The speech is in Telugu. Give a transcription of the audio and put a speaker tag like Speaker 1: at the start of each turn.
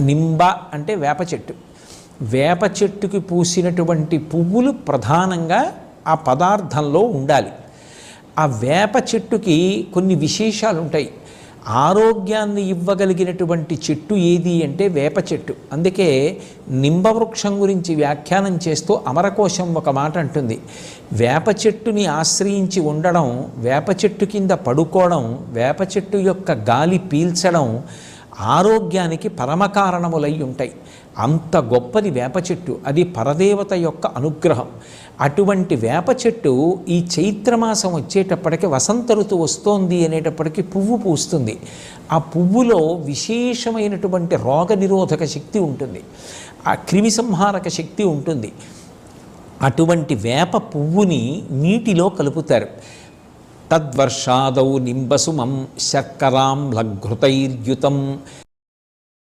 Speaker 1: నింబ అంటే వేప చెట్టు. వేప చెట్టుకి పూసినటువంటి పువ్వులు ప్రధానంగా ఆ పదార్థంలో ఉండాలి. ఆ వేప చెట్టుకి కొన్ని విశేషాలు ఉంటాయి. ఆరోగ్యాన్ని ఇవ్వగలిగినటువంటి చెట్టు ఏది అంటే వేప చెట్టు. అందుకే నింబవృక్షం గురించి వ్యాఖ్యానం చేస్తూ అమరకోశం ఒక మాట అంటుంది. వేప చెట్టుని ఆశ్రయించి ఉండడం వేప చెట్టు కింద పడుకోవడం వేప చెట్టు యొక్క గాలి పీల్చడం ఆరోగ్యానికి పరమకారణములై ఉంటాయి. అంత గొప్పది వేప చెట్టు అది పరదేవత యొక్క అనుగ్రహం. అటువంటి వేప చెట్టు ఈ చైత్రమాసం వచ్చేటప్పటికి వసంత ఋతువు వస్తోంది అనేటప్పటికి పువ్వు పూస్తుంది. ఆ పువ్వులో విశేషమైనటువంటి రోగ నిరోధక శక్తి ఉంటుంది. ఆ క్రిమిసంహారక శక్తి ఉంటుంది. అటువంటి వేప పువ్వుని నీటిలో కలుపుతారు. తద్వర్షాదౌ నింబసుమం శర్కరాం లఘృతైర్యుతం